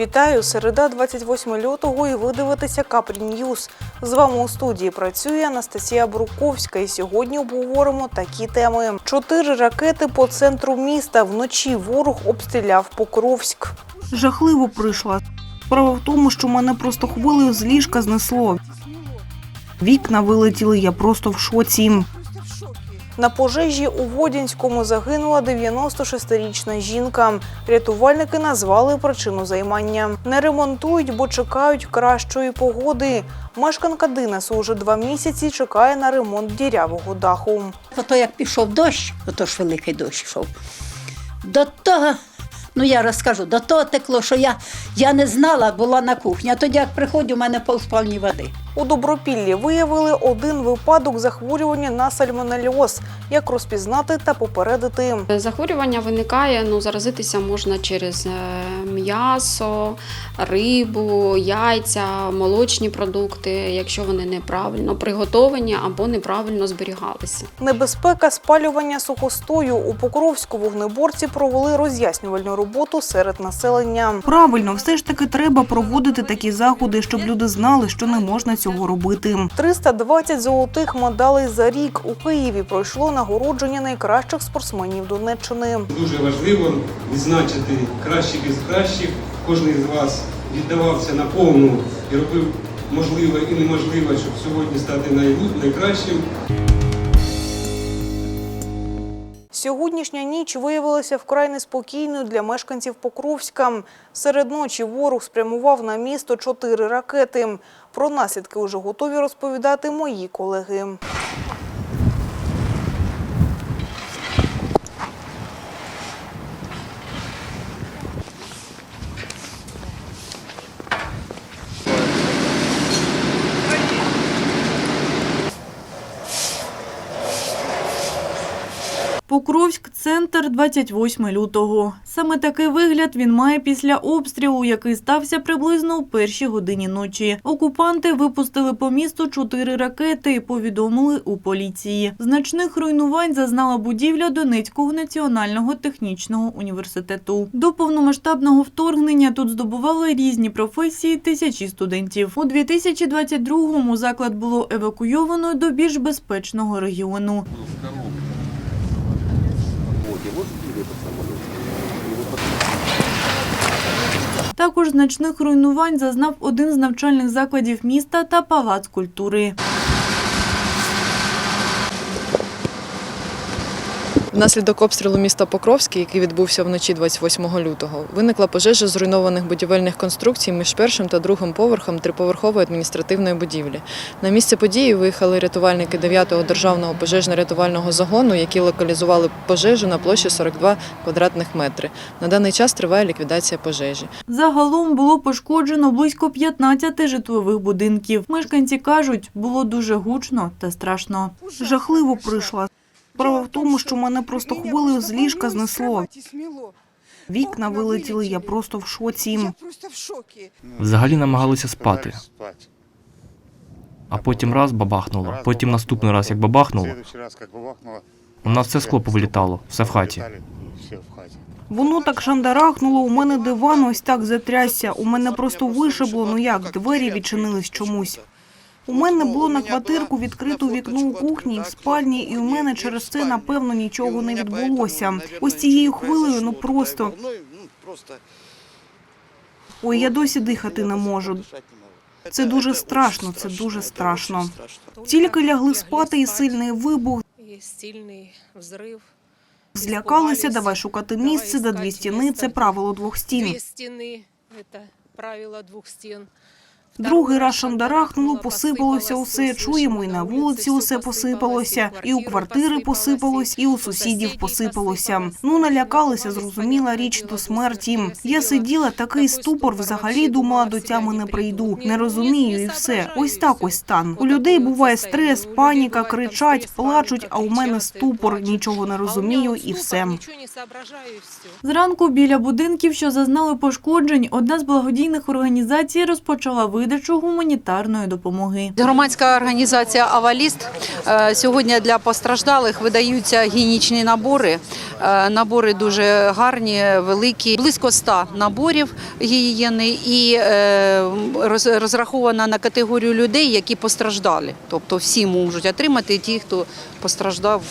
Вітаю! Середа 28 лютого і ви дивитеся Капрі Ньюз. З вами у студії працює Анастасія Бруковська. І сьогодні обговоримо такі теми: чотири ракети по центру міста. Вночі ворог обстріляв Покровськ. Жахливо прийшла. Справа в тому, що мене просто хвилею з ліжка знесло. Вікна вилетіли, я просто в шоці. На пожежі у Водянському загинула 96-річна жінка. Рятувальники назвали причину займання. Не ремонтують, бо чекають кращої погоди. Мешканка Динесу уже два місяці чекає на ремонт дірявого даху. Ото як пішов дощ, ото ж великий дощ йшов. До того, ну я розкажу, до того текло, що я, я не знала, була на кухні. А тоді, як приходжу, у мене полспальні води. У Добропіллі виявили один випадок захворювання на сальмонельоз. Як розпізнати та попередити? Захворювання виникає, ну заразитися можна через е, м'ясо, рибу, яйця, молочні продукти, якщо вони неправильно приготовані або неправильно зберігалися. Небезпека спалювання сухостою у Покровську вогнеборці провели роз'яснювальну роботу серед населення. Правильно, все ж таки треба проводити такі заходи, щоб люди знали, що не можна цього робити. 320 золотих медалей за рік у Києві пройшло нагородження найкращих спортсменів Донеччини. Дуже важливо відзначити кращих із кращих. Кожен з вас віддавався на повну і робив можливе і неможливе, щоб сьогодні стати найкращим. Сьогоднішня ніч виявилася вкрай неспокійною для мешканців Покровська. Серед ночі ворог спрямував на місто чотири ракети. Про наслідки вже готові розповідати мої колеги. Покровськ центр 28 лютого. Саме такий вигляд він має після обстрілу, який стався приблизно у першій годині ночі. Окупанти випустили по місту чотири ракети. Повідомили у поліції. Значних руйнувань зазнала будівля Донецького національного технічного університету. До повномасштабного вторгнення тут здобували різні професії тисячі студентів. У 2022-му заклад було евакуйовано до більш безпечного регіону. Також значних руйнувань зазнав один з навчальних закладів міста та палац культури. Внаслідок обстрілу міста Покровське, який відбувся вночі 28 лютого, виникла пожежа зруйнованих будівельних конструкцій між першим та другим поверхом триповерхової адміністративної будівлі. На місце події виїхали рятувальники 9-го державного пожежно-рятувального загону, які локалізували пожежу на площі 42 квадратних метри. На даний час триває ліквідація пожежі. Загалом було пошкоджено близько 15 житлових будинків. Мешканці кажуть, було дуже гучно та страшно. Жахливо прийшла. Справа в тому, що мене просто хвилею з ліжка знесло. Вікна вилетіли, я просто в шоці. Взагалі намагалися спати, а потім раз бабахнуло, потім наступний раз як бабахнуло, у нас все скло повилітало, все в хаті. Воно так шандарахнуло, у мене диван ось так затрясся. У мене просто вишибло, ну як, двері відчинились чомусь. У мене було на квартирку відкрите вікно у кухні і в спальні, і у мене через це, напевно, нічого не відбулося. Ось цією хвилею, ну просто. Ой, я досі дихати не можу. Це дуже страшно, це дуже страшно. Тільки лягли спати і сильний вибух. Сильний взрив. Злякалися, давай шукати місце, де дві стіни. Це правило двох стін. Дві стіни – це правило двох стін. Другий раз шандарахнуло, посипалося усе. Чуємо, і на вулиці усе посипалося, і у квартири посипалось, і у сусідів посипалося. Ну налякалися, зрозуміла річ до смерті. Я сиділа, такий ступор, взагалі думала, до тями не прийду. Не розумію, і все. Ось так ось стан. У людей буває стрес, паніка, кричать, плачуть. А у мене ступор, нічого не розумію, і все. Зранку біля будинків, що зазнали пошкоджень, одна з благодійних організацій розпочала виїзд видачу гуманітарної допомоги. Громадська організація Аваліст е, сьогодні для постраждалих видаються гігієнічні набори. Е, Набори дуже гарні, великі, близько ста наборів гігієни і е, роз- розрахована на категорію людей, які постраждали. Тобто всі можуть отримати ті, хто постраждав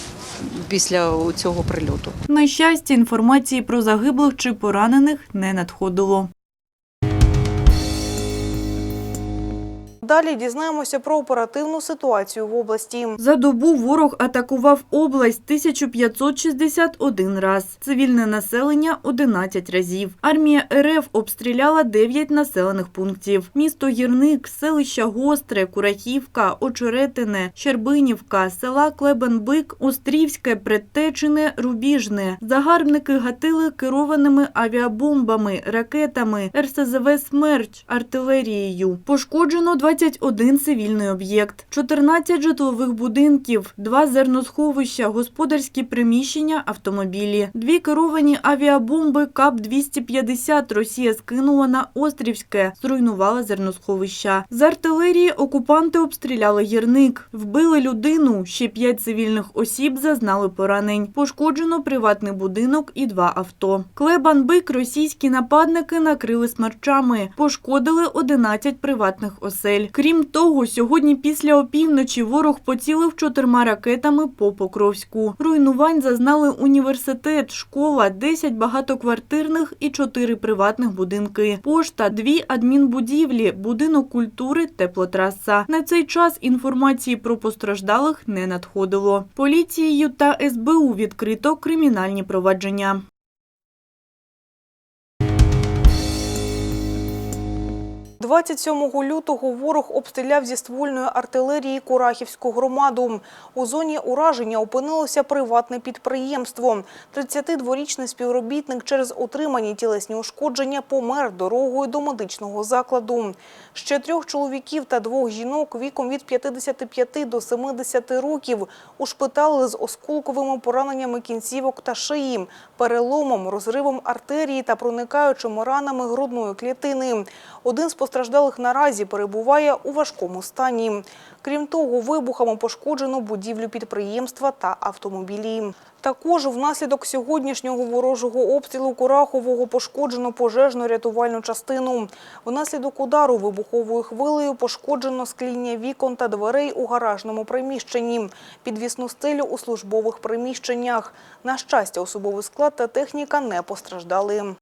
після цього прильоту. На щастя, інформації про загиблих чи поранених не надходило. Далі дізнаємося про оперативну ситуацію в області. За добу ворог атакував область 1561 раз. Цивільне населення 11 разів. Армія РФ обстріляла 9 населених пунктів. Місто Гірник, селища Гостре, Курахівка, Очеретине, Щербинівка, села Клебенбик, Острівське, Предтечине, Рубіжне. Загарбники гатили керованими авіабомбами, ракетами, РСЗВ «Смерч», артилерією. Пошкоджено 21 цивільний об'єкт, 14 житлових будинків, два зерносховища, господарські приміщення, автомобілі. Дві керовані авіабомби КАП-250 Росія скинула на Острівське, зруйнувала зерносховища. З артилерії окупанти обстріляли гірник, вбили людину, ще п'ять цивільних осіб зазнали поранень. Пошкоджено приватний будинок і два авто. Клебан-Бик російські нападники накрили смерчами, пошкодили 11 приватних осель. Крім того, сьогодні після опівночі ворог поцілив чотирма ракетами по Покровську. Руйнувань зазнали університет, школа, 10 багатоквартирних і 4 приватних будинки, пошта, дві адмінбудівлі, будинок культури, теплотраса. На цей час інформації про постраждалих не надходило. Поліцією та СБУ відкрито кримінальні провадження. – 27 лютого ворог обстріляв зі ствольної артилерії Курахівську громаду. У зоні ураження опинилося приватне підприємство. 32-річний співробітник через отримані тілесні ушкодження помер дорогою до медичного закладу. Ще трьох чоловіків та двох жінок віком від 55 до 70 років ушпиталили з осколковими пораненнями кінцівок та шиї, переломом, розривом артерії та проникаючими ранами грудної клітини. Один з постраждалих наразі перебуває у важкому стані. Крім того, вибухами пошкоджено будівлю підприємства та автомобілі. Також внаслідок сьогоднішнього ворожого обстрілу Курахового пошкоджено пожежно-рятувальну частину. Внаслідок удару вибуховою хвилею пошкоджено скління вікон та дверей у гаражному приміщенні, підвісну стелю у службових приміщеннях. На щастя, особовий склад та техніка не постраждали.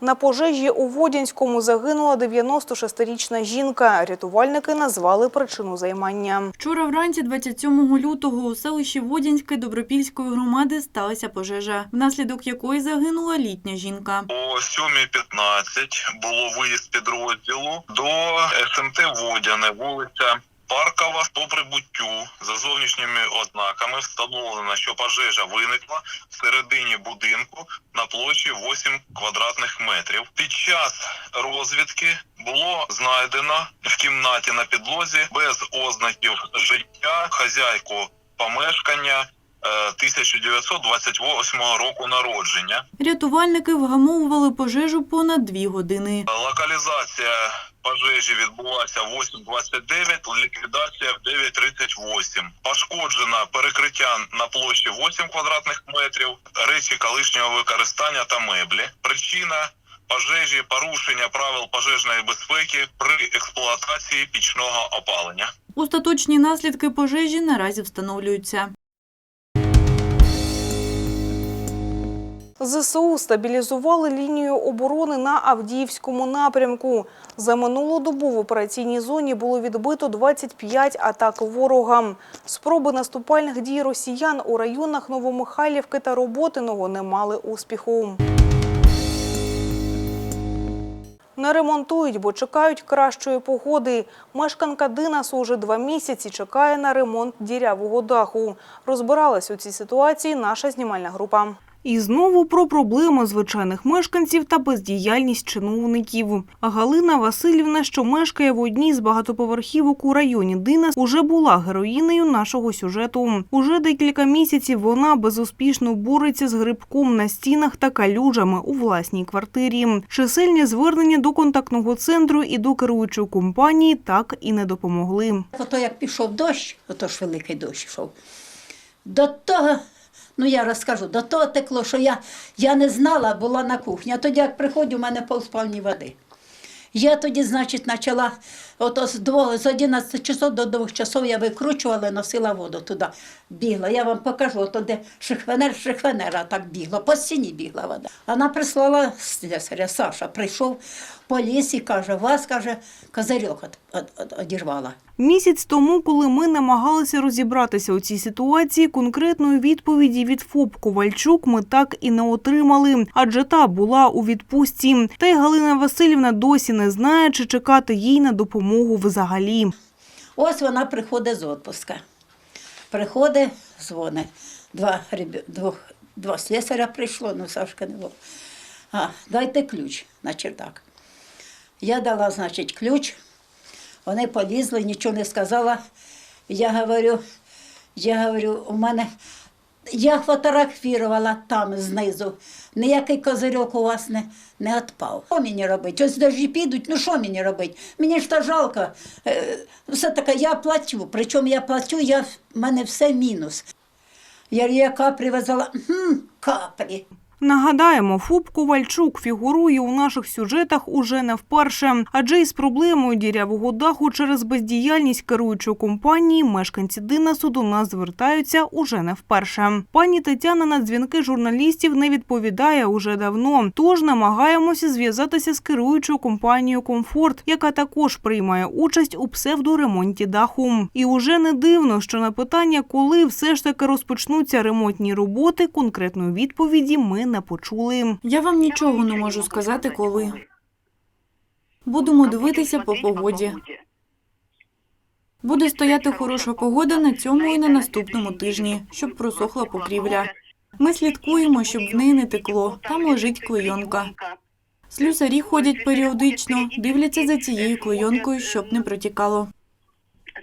На пожежі у Водянському загинула 96-річна жінка. Рятувальники назвали причину займання. Вчора вранці, 27 лютого, у селищі Водянське Добропільської громади сталася пожежа, внаслідок якої загинула літня жінка. О 7.15 було виїзд підрозділу до СМТ Водяне, вулиця Паркова по прибуттю за зовнішніми ознаками встановлено, що пожежа виникла всередині будинку на площі 8 квадратних метрів. Під час розвідки було знайдено в кімнаті на підлозі без ознаків життя хазяйку помешкання 1928 року народження. Рятувальники вгамовували пожежу понад дві години. Локалізація пожежі відбулася в 8.29, ліквідація в 9.38. Пошкоджено перекриття на площі 8 квадратних метрів, речі колишнього використання та меблі. Причина пожежі – порушення правил пожежної безпеки при експлуатації пічного опалення. Остаточні наслідки пожежі наразі встановлюються. ЗСУ стабілізували лінію оборони на Авдіївському напрямку. За минулу добу в операційній зоні було відбито 25 атак ворога. Спроби наступальних дій росіян у районах Новомихайлівки та Роботиного не мали успіху. Не ремонтують, бо чекають кращої погоди. Мешканка Динасу уже два місяці чекає на ремонт дірявого даху. Розбиралась у цій ситуації наша знімальна група. І знову про проблеми звичайних мешканців та бездіяльність чиновників. Галина Васильівна, що мешкає в одній з багатоповерхівок у районі Дина, уже була героїнею нашого сюжету. Уже декілька місяців вона безуспішно бореться з грибком на стінах та калюжами у власній квартирі. Чисельні звернення до контактного центру і до керуючої компанії так і не допомогли. Ото як пішов дощ, ото ж великий дощ йшов. До того, ну я розкажу, до того текло, що я, я не знала, була на кухні. А тоді, як приходжу, у мене полспальні води. Я тоді, значить, почала, ото з, з 11 часов до 2 часов я викручувала, носила воду туди, бігла. Я вам покажу, ото де шихвенер, шихвенера так бігла, по стіні бігла вода. Вона прислала слесаря, Саша, прийшов по лісі, каже, вас, каже, козирьок од, од, од, одірвала. Місяць тому, коли ми намагалися розібратися у цій ситуації, конкретної відповіді від ФОП Ковальчук ми так і не отримали, адже та була у відпустці. Та й Галина Васильівна досі не знає, чи чекати їй на допомогу взагалі. Ось вона приходить з відпуска. Приходить, дзвонить. Два, двох, два слесаря прийшло, ну Сашка не було. А, дайте ключ на чердак. Я дала, значить, ключ. Вони полізли, нічого не сказала. Я говорю, я говорю, у мене. Я фотографувала там знизу. Ніякий козирьок у вас не, не відпав. Що мені робити? Ось дожді підуть, ну що мені робити? Мені ж та жалко. Е, Все таке, я плачу. Причому я плачу, я, в мене все мінус. Я я капрі везла. Хм, капрі. Нагадаємо, ФОП Ковальчук фігурує у наших сюжетах уже не вперше, адже із проблемою дірявого даху через бездіяльність керуючої компанії мешканці Динасу до нас звертаються уже не вперше. Пані Тетяна на дзвінки журналістів не відповідає уже давно, тож намагаємося зв'язатися з керуючою компанією Комфорт, яка також приймає участь у псевдоремонті даху. І уже не дивно, що на питання, коли все ж таки розпочнуться ремонтні роботи, конкретної відповіді ми не почули. Я вам нічого не можу сказати, коли. Будемо дивитися по погоді. Буде стояти хороша погода на цьому і на наступному тижні, щоб просохла покрівля. Ми слідкуємо, щоб в неї не текло. Там лежить клейонка. Слюсарі ходять періодично, дивляться за цією клейонкою, щоб не протікало.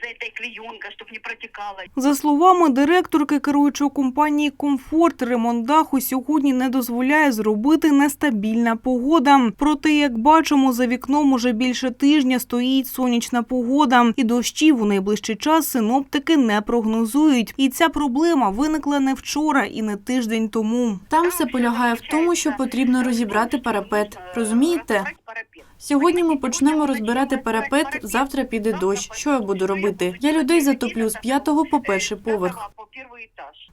За этой клеенкой, чтобы не протекало. За словами директорки керуючої компанії Комфорт, ремонт даху сьогодні не дозволяє зробити нестабільна погода. Проте, як бачимо, за вікном уже більше тижня стоїть сонячна погода, і дощів у найближчий час синоптики не прогнозують. І ця проблема виникла не вчора і не тиждень тому. Там все полягає в тому, що потрібно розібрати парапет. Розумієте? Сьогодні ми почнемо розбирати парапет, завтра піде дощ. Що я буду робити? Я людей затоплю з п'ятого по перший поверх.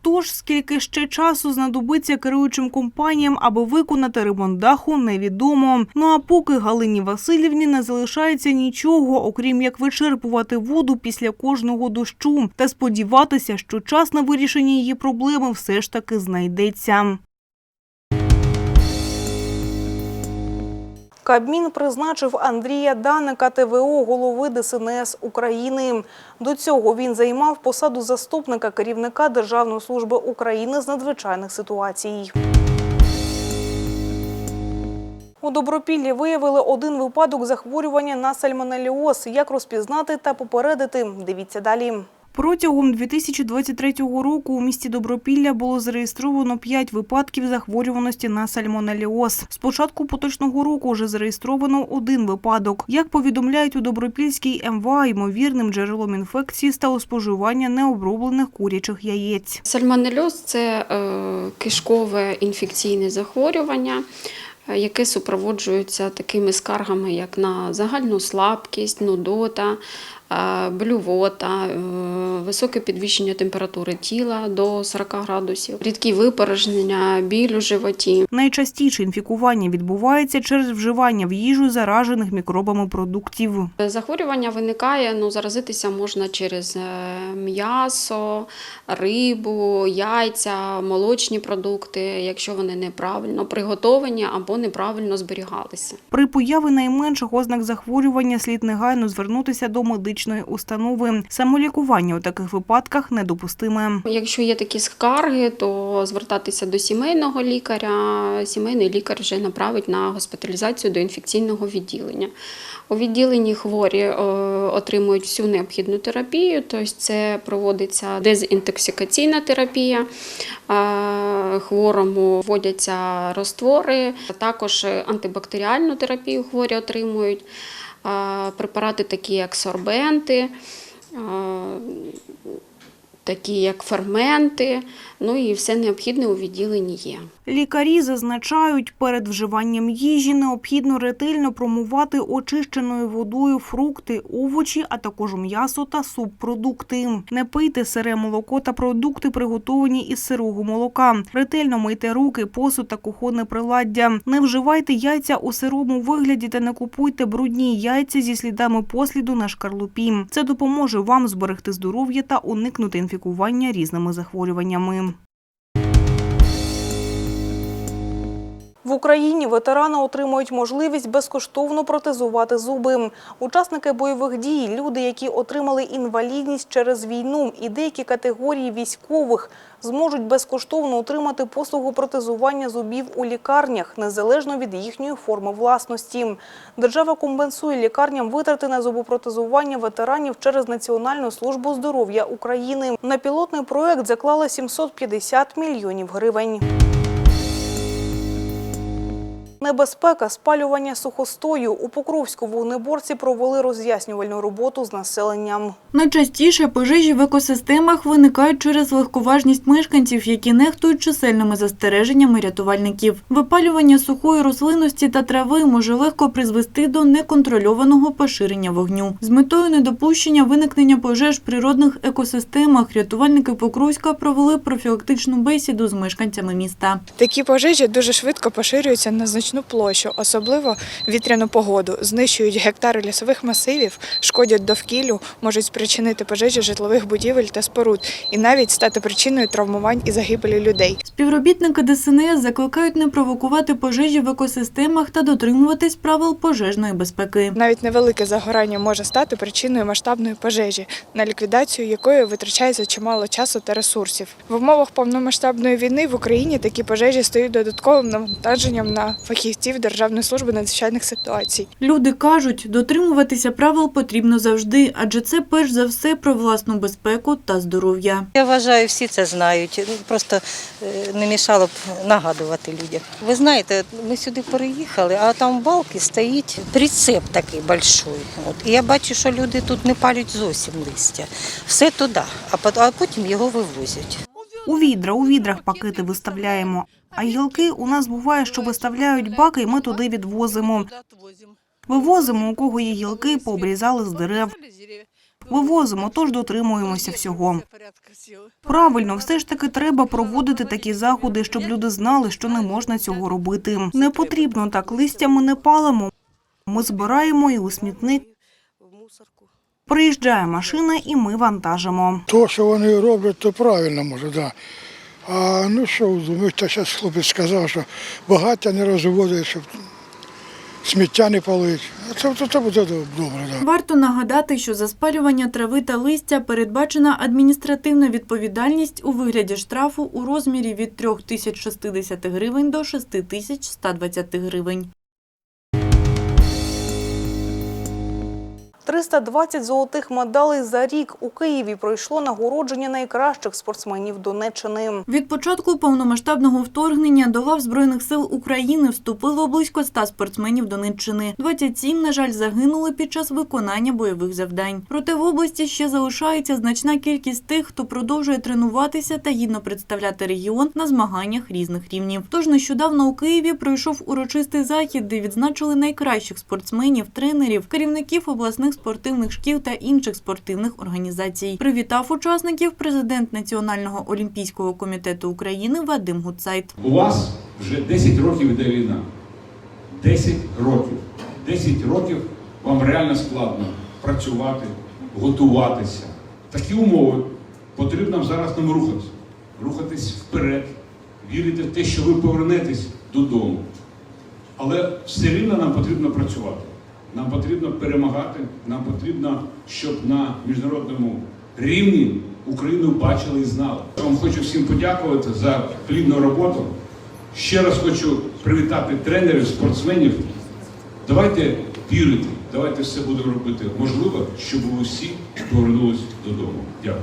Тож, скільки ще часу знадобиться керуючим компаніям, аби виконати ремонт даху, невідомо. Ну а поки Галині Васильівні не залишається нічого, окрім як вичерпувати воду після кожного дощу та сподіватися, що час на вирішення її проблеми все ж таки знайдеться. Кабмін призначив Андрія Даника ТВО голови ДСНС України. До цього він займав посаду заступника керівника Державної служби України з надзвичайних ситуацій. У Добропіллі виявили один випадок захворювання на сальмонеліоз. Як розпізнати та попередити? Дивіться далі. Протягом 2023 року у місті Добропілля було зареєстровано 5 випадків захворюваності на сальмонеліоз. З початку поточного року вже зареєстровано один випадок. Як повідомляють у Добропільській МВА, ймовірним джерелом інфекції стало споживання необроблених курячих яєць. Сальмонельоз – це е, кишкове інфекційне захворювання, е, яке супроводжується такими скаргами, як на загальну слабкість, нудота, блювота, е, високе підвищення температури тіла до 40 градусів, рідкі випорожнення, біль у животі. Найчастіше інфікування відбувається через вживання в їжу заражених мікробами продуктів. Захворювання виникає, ну, заразитися можна через е, м'ясо, рибу, яйця, молочні продукти, якщо вони неправильно приготовані або неправильно зберігалися. При появі найменших ознак захворювання слід негайно звернутися до медичної медичної установи. Самолікування у таких випадках недопустиме. Якщо є такі скарги, то звертатися до сімейного лікаря. Сімейний лікар вже направить на госпіталізацію до інфекційного відділення. У відділенні хворі е, отримують всю необхідну терапію, тобто це проводиться дезінтоксикаційна терапія. е, Хворому вводяться роствори, також антибактеріальну терапію хворі отримують, препарати такі як сорбенти. Такі як ферменти, ну і все необхідне у відділенні є. Лікарі зазначають, перед вживанням їжі необхідно ретельно промувати очищеною водою фрукти, овочі, а також м'ясо та субпродукти. Не пийте сире молоко та продукти, приготовані із сирого молока. Ретельно мийте руки, посуд та кухонне приладдя. Не вживайте яйця у сирому вигляді та не купуйте брудні яйця зі слідами посліду на шкарлупі. Це допоможе вам зберегти здоров'я та уникнути інфікування різними захворюваннями. В Україні ветерани отримують можливість безкоштовно протезувати зуби. Учасники бойових дій, люди, які отримали інвалідність через війну, і деякі категорії військових зможуть безкоштовно отримати послугу протезування зубів у лікарнях, незалежно від їхньої форми власності. Держава компенсує лікарням витрати на зубопротезування ветеранів через Національну службу здоров'я України. На пілотний проект заклали 750 мільйонів гривень. Небезпека спалювання сухостою. У Покровську вогнеборці провели роз'яснювальну роботу з населенням. Найчастіше пожежі в екосистемах виникають через легковажність мешканців, які нехтують чисельними застереженнями рятувальників. Випалювання сухої рослинності та трави може легко призвести до неконтрольованого поширення вогню. З метою недопущення виникнення пожеж в природних екосистемах рятувальники Покровська провели профілактичну бесіду з мешканцями міста. Такі пожежі дуже швидко поширюються на значну площу, особливо вітряну погоду, знищують гектари лісових масивів, шкодять довкіллю, можуть спричинити пожежі житлових будівель та споруд і навіть стати причиною травмувань і загибелі людей. Співробітники ДСНС закликають не провокувати пожежі в екосистемах та дотримуватись правил пожежної безпеки. Навіть невелике загорання може стати причиною масштабної пожежі, на ліквідацію якої витрачається чимало часу та ресурсів. В умовах повномасштабної війни в Україні такі пожежі стають додатковим навантаженням на фахівців Державної служби надзвичайних ситуацій. Люди кажуть, дотримуватися правил потрібно завжди, адже це перш за все про власну безпеку та здоров'я. Я вважаю, всі це знають. Ну, Просто е, не мішало б нагадувати людям. Ви знаєте, ми сюди переїхали, а там в балки стоїть прицеп такий большой. От. І я бачу, що люди тут не палять зовсім листя. Все туди, а потім його вивозять. У відра, у відрах пакети виставляємо. А гілки у нас буває, що виставляють баки, і ми туди відвозимо. Вивозимо, у кого є гілки, пообрізали з дерев. Вивозимо, тож дотримуємося всього. Правильно, все ж таки треба проводити такі заходи, щоб люди знали, що не можна цього робити. Не потрібно так, листя ми не палимо. Ми збираємо і у смітник. Приїжджає машина, і ми вантажимо. То, що вони роблять, то правильно може, да. А ну що, думаю, то зараз хлопець сказав, що багаття не розводить, щоб сміття не палить. А Це, це, це буде добре, да. Варто нагадати, що за спалювання трави та листя передбачена адміністративна відповідальність у вигляді штрафу у розмірі від 3060 гривень до 6120 гривень. 320 золотих медалей за рік у Києві пройшло нагородження найкращих спортсменів Донеччини. Від початку повномасштабного вторгнення до лав Збройних сил України вступило близько 100 спортсменів Донеччини. 27, на жаль, загинули під час виконання бойових завдань. Проте в області ще залишається значна кількість тих, хто продовжує тренуватися та гідно представляти регіон на змаганнях різних рівнів. Тож нещодавно у Києві пройшов урочистий захід, де відзначили найкращих спортсменів, тренерів, керівників обласних спортивних шкіл та інших спортивних організацій. Привітав учасників президент Національного олімпійського комітету України Вадим Гуцайт. У вас вже 10 років іде війна. 10 років. 10 років вам реально складно працювати, готуватися. Такі умови потрібно зараз нам рухатися. Рухатись вперед, вірити в те, що ви повернетесь додому. Але все рівно нам потрібно працювати. Нам потрібно перемагати. Нам потрібно, щоб на міжнародному рівні Україну бачили і знали. Я вам хочу всім подякувати за плідну роботу. Ще раз хочу привітати тренерів, спортсменів. Давайте вірити, давайте все будемо робити можливо, щоб всі повернулись додому. Дякую.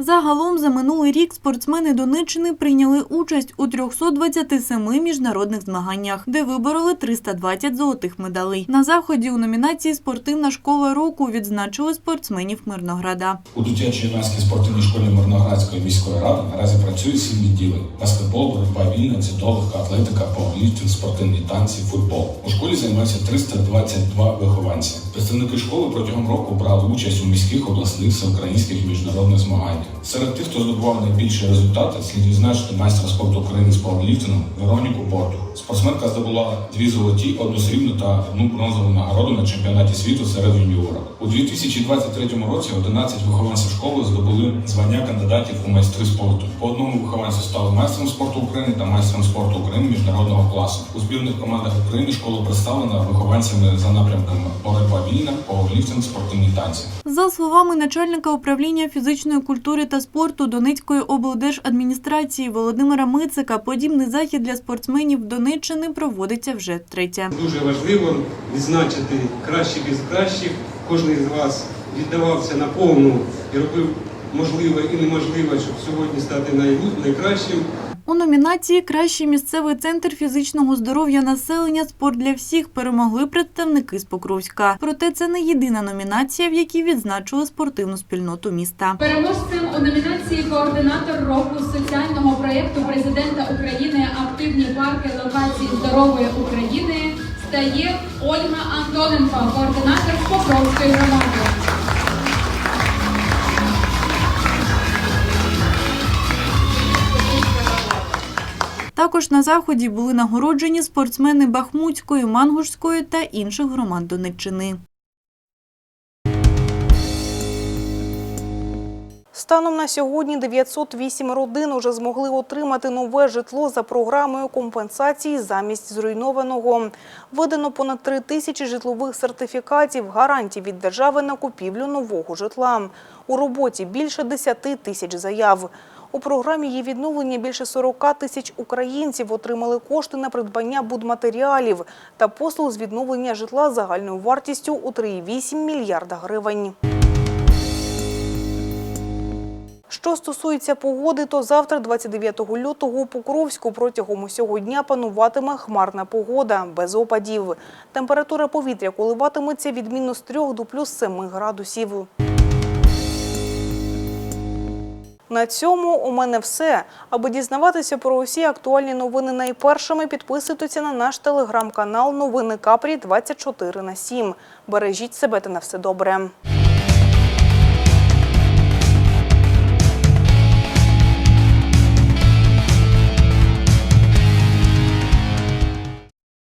Загалом за минулий рік спортсмени Донеччини прийняли участь у 327 міжнародних змаганнях, де вибороли 320 золотих медалей. На заході у номінації Спортивна школа року відзначили спортсменів Мирнограда. У дитячій юнацькій спортивній школі Мирноградської міської ради наразі працює сім відділень: баскетбол, боротьба вільна, дзюдо, атлетика, пауерліфтинг, спортивні танці, футбол. У школі займаються 322 вихованці. Представники школи протягом року брали участь у міських, обласних, всеукраїнських міжнародних змаганнях. Серед тих, хто здобував найбільші результати, слід відзначити майстра спорту України з пауерліфтингу Вероніку Борту. Спортсменка здобула дві золоті, одну срібну та одну бронзову нагороду на чемпіонаті світу серед юніорів. У 2023 році 11 вихованців школи здобули звання кандидатів у майстри спорту. По одному вихованцю стали майстром спорту України та майстром спорту України міжнародного класу. У збірних командах України школа представлена вихованцями за напрямками боротьба вільна, пауерліфтинг, спортивні танці. За словами начальника управління фізичної культури та спорту Донецької облдержадміністрації Володимира Мицика, подібний захід для спортсменів Донеччини проводиться вже третя. Дуже важливо відзначити кращих із кращих. Кожен з вас віддавався на повну і робив можливе і неможливе, щоб сьогодні стати найкращим. У номінації Кращий місцевий центр фізичного здоров'я населення Спорт для всіх перемогли представники з Покровська. Проте це не єдина номінація, в якій відзначили спортивну спільноту міста. Переможцем у номінації Координатор року соціального проєкту президента України Активні парки локації здорової України стає Ольга Антоненко, координатор Покровської громади. Також на заході були нагороджені спортсмени Бахмутської, Мангушської та інших громад Донеччини. Станом на сьогодні 908 родин уже змогли отримати нове житло за програмою компенсації замість зруйнованого. Видано понад 3 тисячі житлових сертифікатів гарантій від держави на купівлю нового житла. У роботі більше 10 тисяч заяв. У програмі є відновлення більше 40 тисяч українців отримали кошти на придбання будматеріалів та послуг з відновлення житла загальною вартістю у 3,8 мільярда гривень. Що стосується погоди, то завтра, 29 лютого, у Покровську протягом усього дня пануватиме хмарна погода, без опадів. Температура повітря коливатиметься від мінус 3 до плюс 7 градусів. На цьому у мене все. Аби дізнаватися про усі актуальні новини найпершими, підписуйтеся на наш телеграм-канал Новини Капрі 24 на 7. Бережіть себе та на все добре.